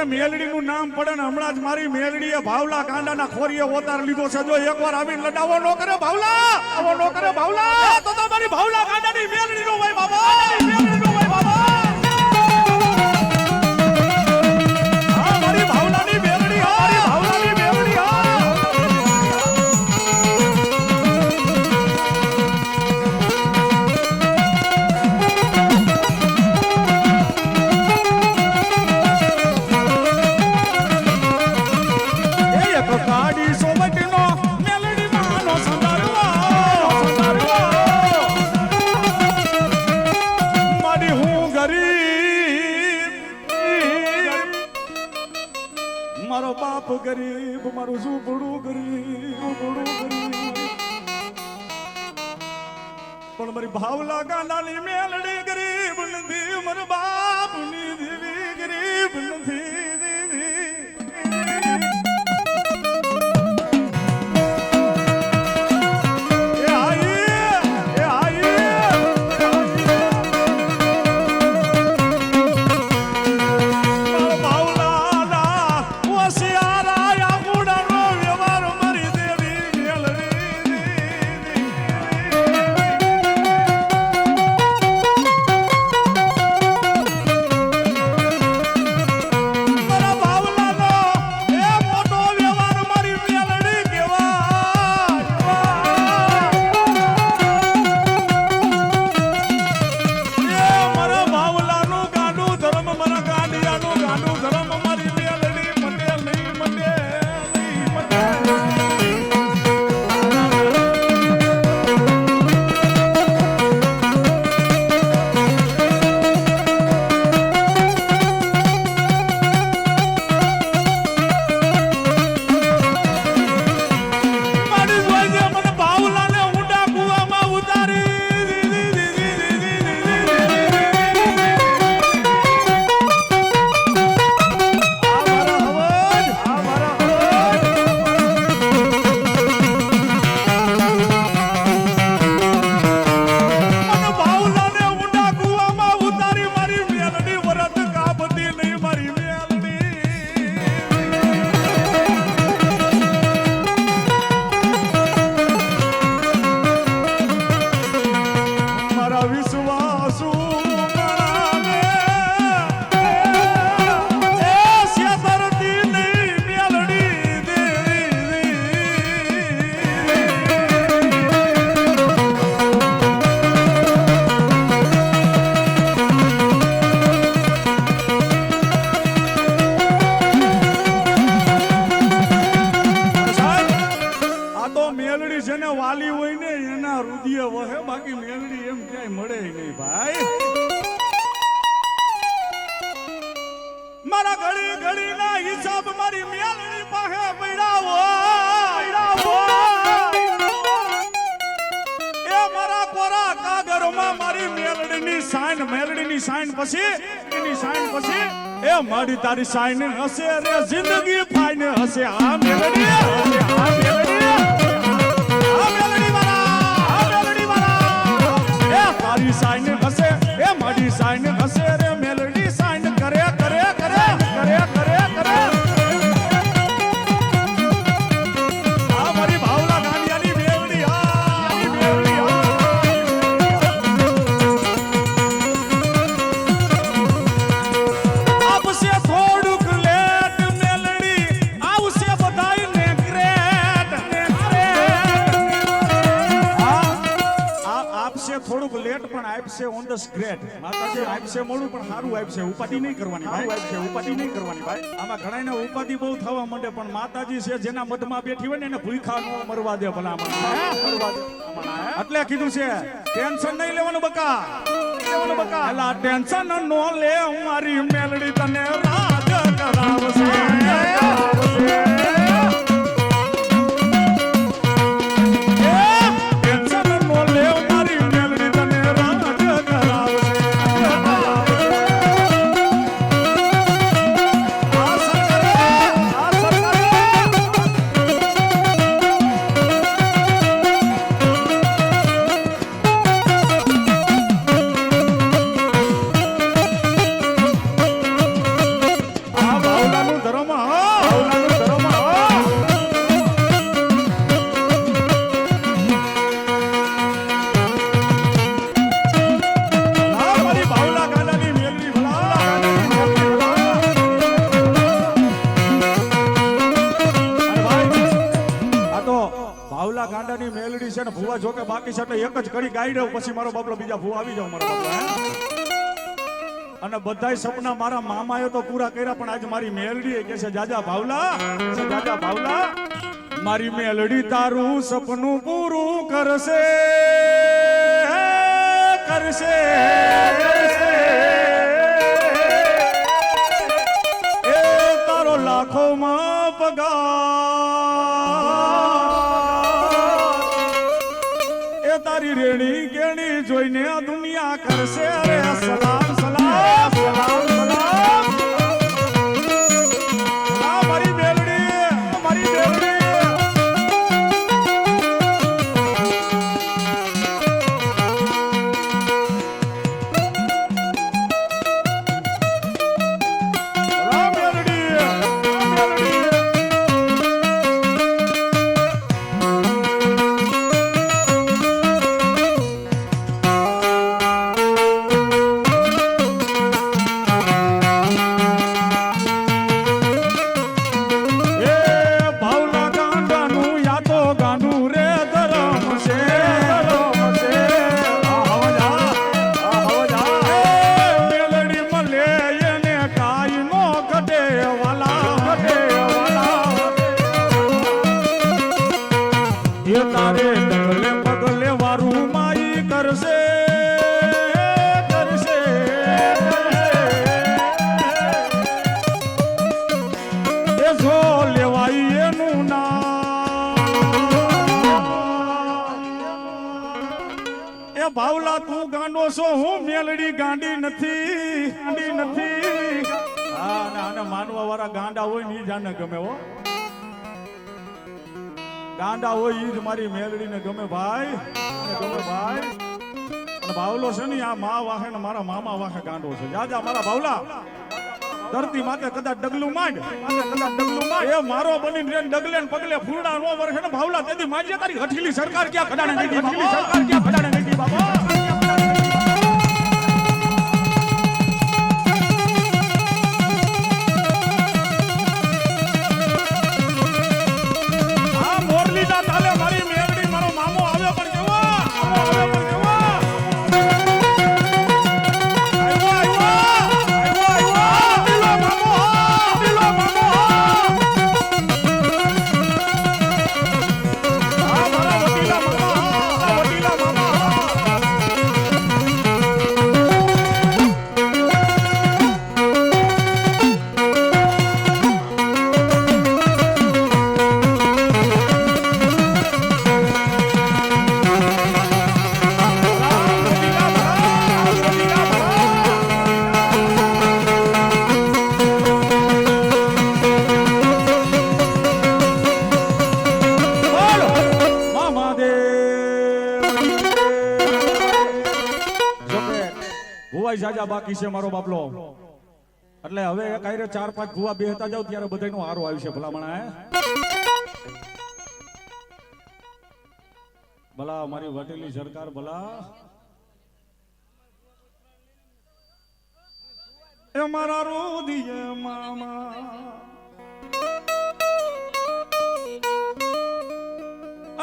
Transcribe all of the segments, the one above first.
એ મેલડી નું નામ પડે ને હમણાં જ મારી મેલડી એ ભાવલા કાંડાના ખોરીએ ઓતાર લીધો છે. જો એકવાર આવીને લડાવો, નો કરે ભાવલા! આવો, નો કરે ભાવલા! તો તમારી ભાવલા કાંડાની મેલડી નો ભાઈ બાબા! મારો બાપ ગરીબ, મારું ઝૂંપડું ગરીબ ઝૂંપડું ગરીબ. પણ મારી ભાવલા ગાંડાની મેલડી ગરીબ નથી મારો બાપની સાઈન મેલડીની સાઈન પછી, એની સાઈન પછી, એ મારી તારી સાઈન હશે રે જિંદગી ફાઈન હશે. આ મેલડી હશે આ મેલડી તારી સાઈન હશે, એ મારી સાઈન હશે આપશે ઓન ધ સ્ક્રેટ માતાજી આપશે મોડું પણ સારું આપશે ઉપાધિ નહીં કરવાની ભાઈ. આપશે ઉપાધિ નહીં કરવાની ભાઈ. આમાં ઘણાને ઉપાધિ બહુ થવા માંડે પણ માતાજી છે જેના મઢમાં બેઠી હોય ને એને ભૂખા ન મરવા દે ભલા મરવા દે. એટલે કીધું છે ટેન્શન નહીં લેવાનું બકા. લેવાનું બકા. ટેન્શન નો લે મારી મેલડી તને રાજ કરાવશે બાકી છે એક જ કડી ગાઈ રહ્યો પછી મારો બાપલો બીજા ભૂવા આવી જાવ મારો અને બધાય સપના મારા મામાએ તો પૂરા કર્યા, પણ આજ મારી મેલડી કે છે, જાજા ભાવલા જાજા ભાવલા, મારી મેલડી તારું સપનું પૂરું કરશે કરશે. એ તારો લાખોમાં પગાર દુનિયા કરશે અરે સલામ સલામ સલામ. એ તારે ડગલે પગલે વારું માઈ કરશે જો ભાવલા તું ગાંડો છો, હું મેલડી ગાંડી નથી ગાંડી નથી. હા અને આને માનવા વાળા ગાંડા હોય ને જાને ગમે હો. ગાંડા હોય ઈ જ મારી મેલડીને ગમે ભાઈ ગમે ભાઈ. ભાવલો છે ને, આ મા વાહે ને મારા મામા વાહે ગાંડો છે. જા જા, મારા ભાવલા ધરતી માથે કદાચ ડગલું માંડ. માથે કદાચ ડગલું માંડ. એ મારો બનીને રેન ડગલે ને પગલે ફૂલડા નો વર્ષ ને ભાવલા તેથી માજે તારી હઠીલી સરકાર ક્યાં કડાણે ગઈ હઠીલી સરકાર ક્યાં ખડાણે ભુવાઈ બાકી છે મારો બાપલો. એટલે હવે એક ચાર પાંચ ભુવા બેહતા જાવ ત્યારે બધાનો હારો આવશે ભલામણા, હે? ભલા અમારી વટેલી સરકાર, ભલા. એ મારા રોદીએ મામા.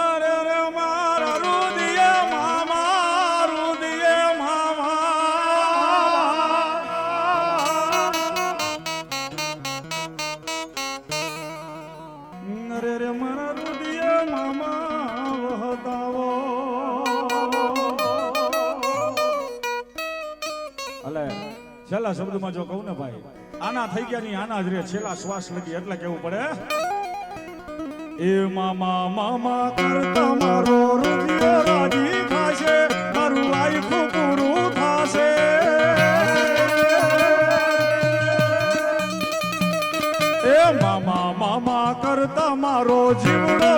અરે રે મારા રુદિયે છેલ્લા શબ્દમાં જો કહું ને ભાઈ, આના થઈ ગયા ની આના જ રે છેલ્લા શ્વાસ લગી એટલે કેવું પડે? એ મામા મામા કરતા મારો હૃદય રાજી થાશે, મારું આયખું પૂરું થાશે. એ મામા મામા કરતા મારો જીવડો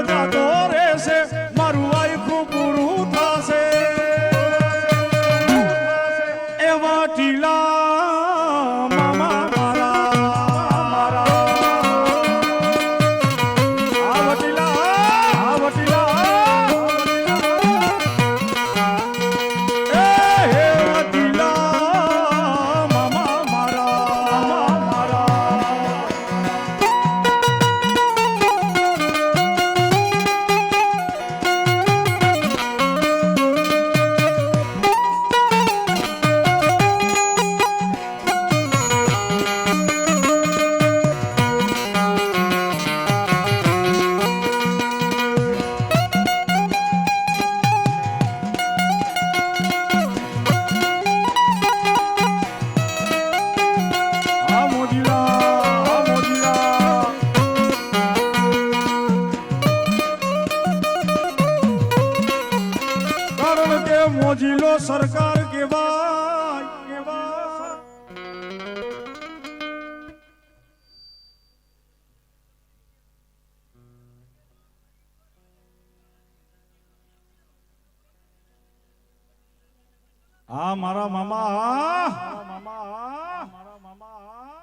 હા મારા મામા.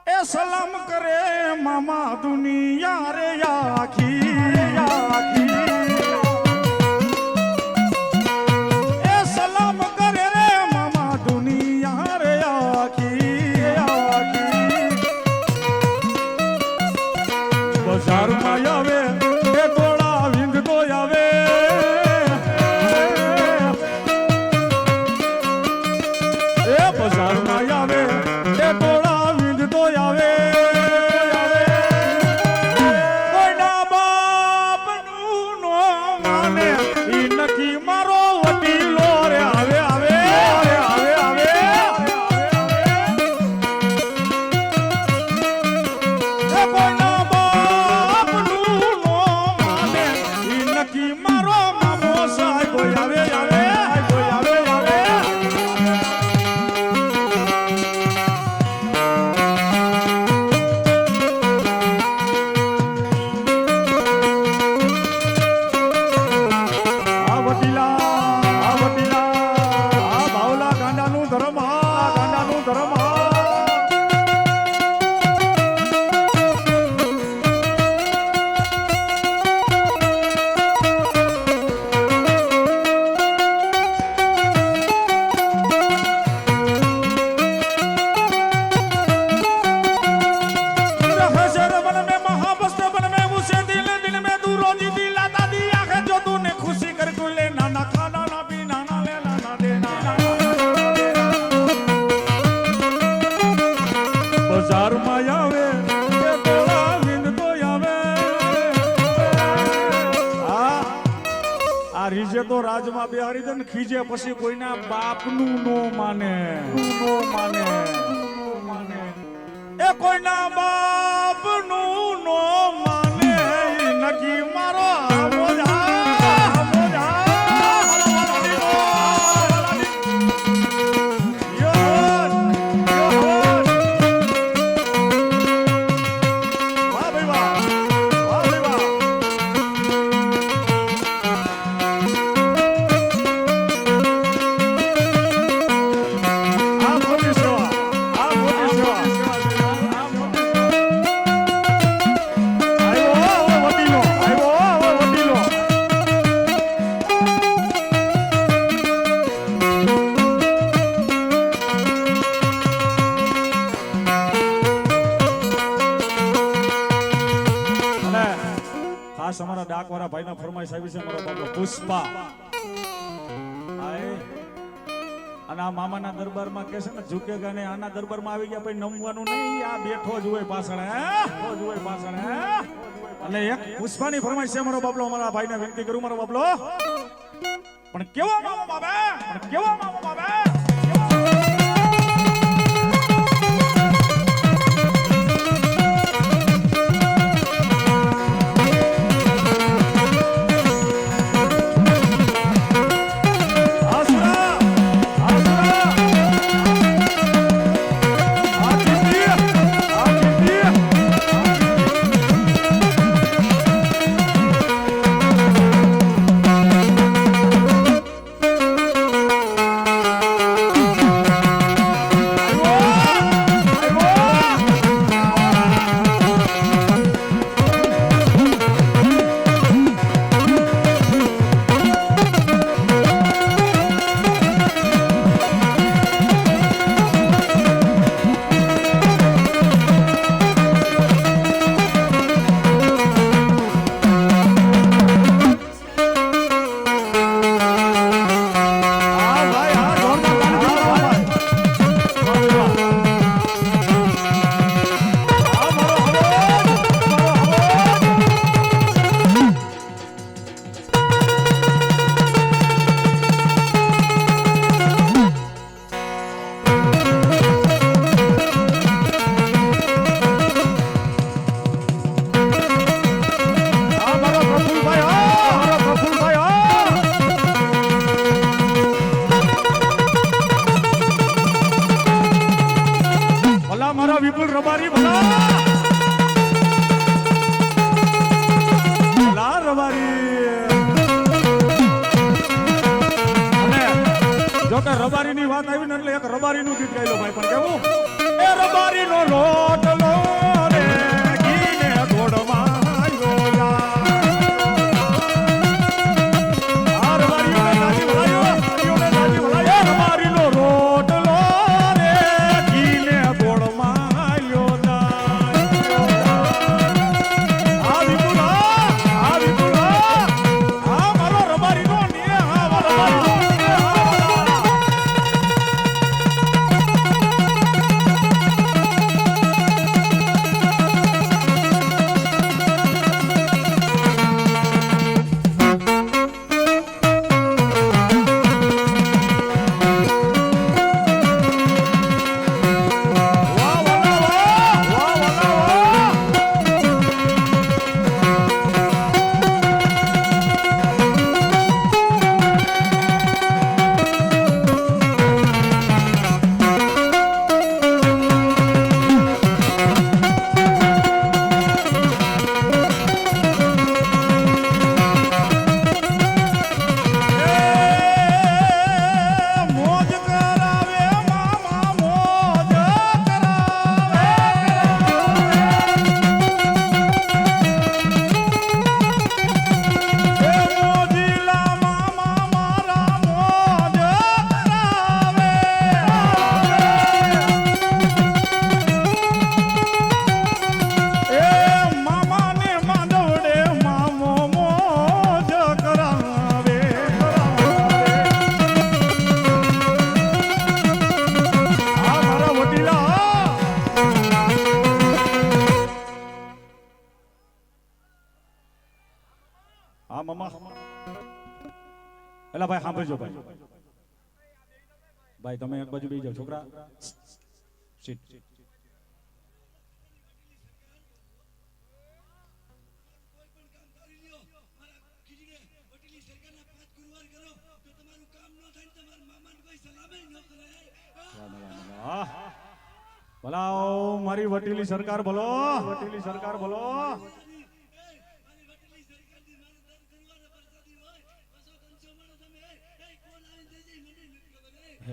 એ સલામ કરે મામા દુનિયા રે આખી. તો રાજમાં બે દે ખીજે પછી કોઈના બાપનું નો માને. નો માને. એ કોઈના બાપ પુષ્પા. અને આ મામાના દરબારમાં કે ને ઝુકેગા ને આના દરબારમાં આવી ગયા પછી નમવાનું નહીં, આ બેઠો જ હોય પાછળ બેઠો જ હોય પાછળ અને એક પુષ્પાની ફરમાઈશ છે મારો બાબલો મારા ભાઈને વિનંતી કરું, મારો બાબલો. પણ કેવો મામો બાબે, પણ કેવો મામો બાબે? હા મમ્મા એલા ભાઈ સાંભળજો ભાઈ ભાઈ તમે એક બાજુ બેસી જાઓ છોકરા સીટ કોઈ મારી કામ સરકાર ભલો મારા સરકાર વટીલી એ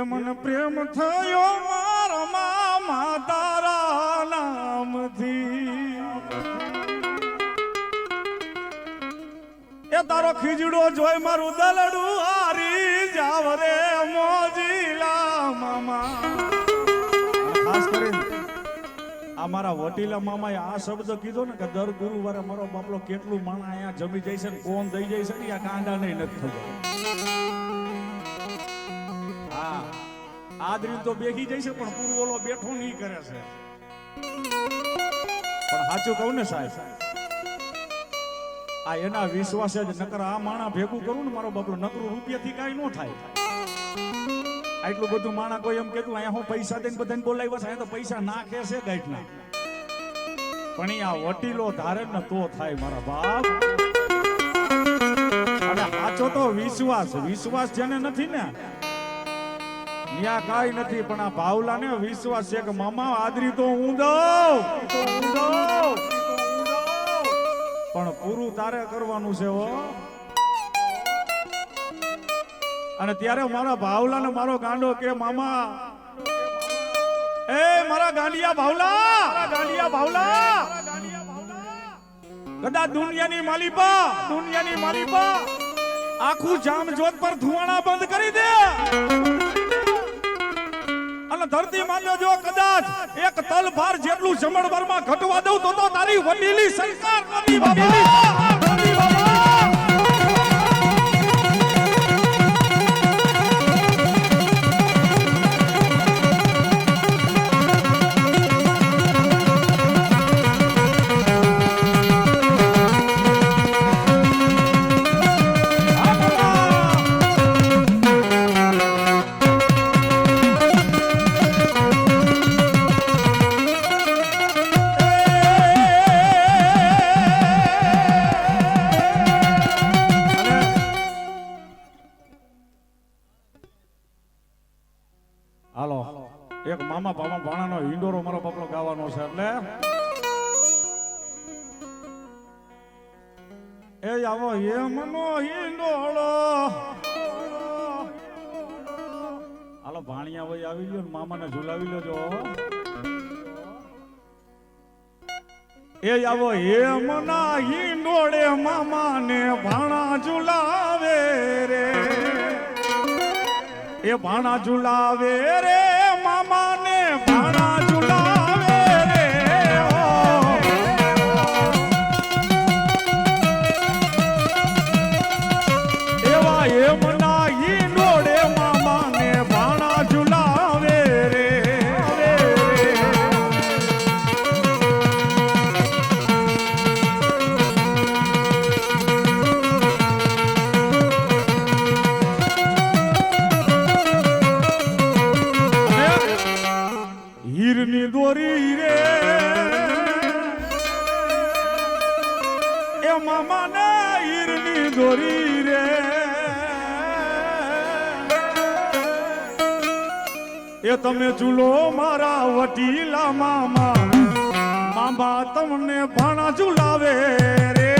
મને પ્રેમ થયો મારા મામા તારો ખીજડો જોઈ મારું દલડું હારી જાવ રે મોજીલા મામા. ખાસ કરીને આ મારા વટીલા મામાએ આ શબ્દ કીધો ને કે દર ગુરુવારે મારો બાપલો કેટલું માણા અહીંયા જમી જાય છે ને કોણ દઈ જાય છે ને આ કાંડા નહીં, નથી થતો. હા આદરી તો બેગી જાય છે, પણ પૂરું ઓલો બેઠો નહીં કરે છે. પણ સાચું કહું ને સાહેબ આ એના વિશ્વાસે જ નકર આ માણા ભેગું કરું ને મારો બાપડો, નકરું રૂપિયાથી કાંઈ ન થાય. આટલું બધું માણા કોઈ એમ કેતું અહીંયા હું પૈસા દઈને બધાને બોલાવ્યા છે, અહીંયા તો પૈસા નાખે છે ગાંઠના. પણ એ આ વટીલો ધારે ને તો થાય મારા બાપ. અને સાચો તો વિશ્વાસ વિશ્વાસ જેને નથી ને, ન્યા કાઈ નથી, પણ આ ભાવલાને વિશ્વાસ છે કે, મામા, આદરી તો હું દઉં તો હું દઉં પૂરું તારે કરવાનું છે અને ત્યારે મારા ભાવલા ને મારો ગાંડો કે, મામા, એ મારા ગાંડિયા ભાવલા ગાંડિયા ભાવલા. કદા દુનિયાની માલિપા દુનિયાની માલિપા આખું જામ જોત પર ધુવાણા બંધ કરી દે. અને ધરતી માન્યો જો કદાચ એક તલભાર જેટલું જમણવારમાં ઘટવા દઉં તો તો તારી વડીલી સરકાર નથી બાબા હાલો ભાણિયા ભાઈ આવી ગયો મામાને ઝુલાવી લેજો એ આવો હેમના હિંડોળે મામાને ભાણા ઝુલાવે રે. એ ભાણા ઝુલાવે રે, મામાને ભાણા ઝુલાવે રે એવા હેમના મામા ને ઈરની રે. એ તમે ચૂલો મારા વટીલા મામા. મામા તમને ભાણા ઝુલાવે રે.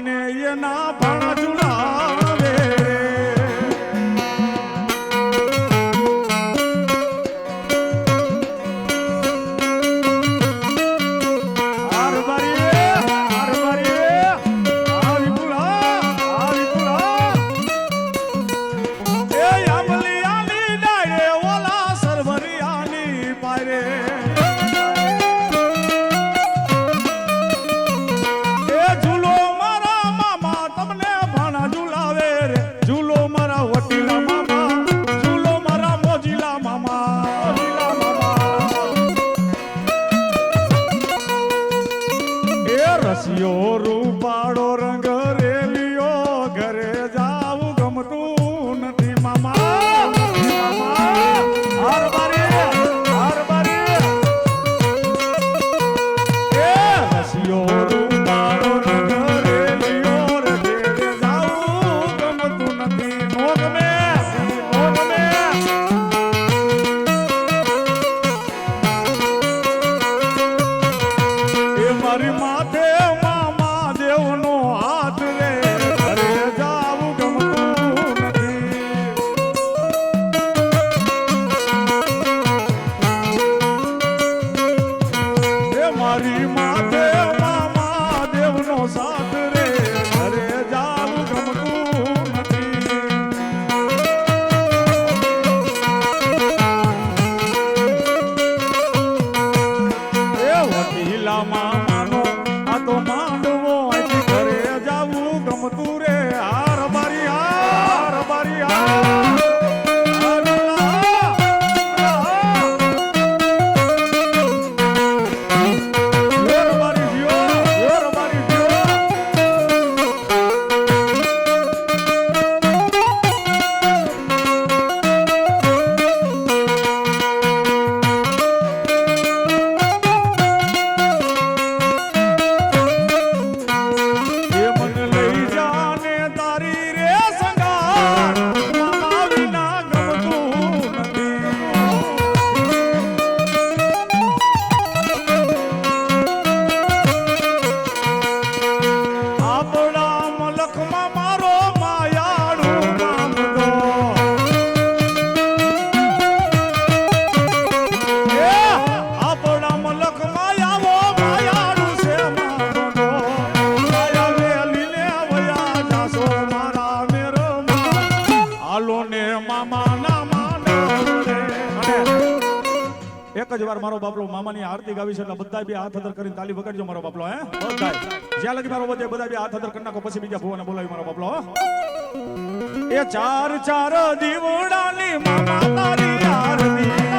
અને એના ભાણા મારો બાપલો મામાની આરતી ગાવી છે એટલે બધા બી હાથ હદર કરીને તાલી વગાડજો મારો બાપલો, હે? બધા જ્યાં લગી મારો બધે બધા બી હાથ હદર કરી નાખો, પછી બીજા ભુવાને બોલાવી મારો બાપલો એ ચાર ચાર દીવડાની મામા તારી આરતી.